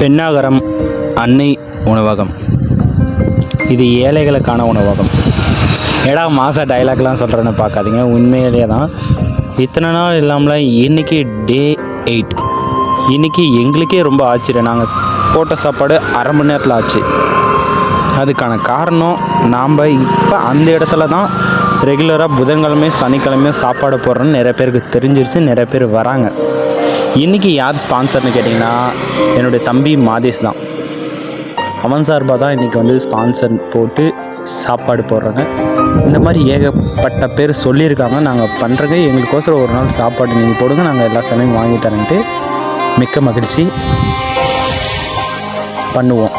பெண்ணாகரம் அன்னை உணவகம். இது ஏழைகளுக்கான உணவகம். ஏடா மாத டைலாக்லாம் சொல்கிறேன்னு பார்க்காதீங்க. உண்மையிலேயே தான். இத்தனை நாள் இல்லாமல் இன்றைக்கி டே எயிட் இன்றைக்கி எங்களுக்கே ரொம்ப ஆச்சரியம். நாங்கள் போட்ட சாப்பாடு அரை மணி நேரத்தில் ஆச்சு. அதுக்கான காரணம் நாம் இப்போ அந்த இடத்துல தான் ரெகுலராக புதன்கிழமை சனிக்கிழமையும் சாப்பாடு போடுறோன்னு நிறைய பேருக்கு தெரிஞ்சிருச்சு நிறைய பேர் வராங்க. இன்றைக்கி யார் ஸ்பான்சர்னு கேட்டிங்கன்னா என்னுடைய தம்பி மாதேஷ் தான். அவன் சார்பாக தான் இன்றைக்கி வந்து ஸ்பான்சர் போட்டு சாப்பாடு போடுறாங்க. இந்த மாதிரி ஏகப்பட்ட பேர் சொல்லியிருக்காங்க. நாங்கள் பண்ணுறங்க எங்களுக்கோசரம் ஒரு நாள் சாப்பாடு நீங்கள் போடுங்க நாங்கள் எல்லா சமயம் வாங்கி தரேன்ட்டு மிக்க மகிழ்ச்சி. பண்ணுவோம்.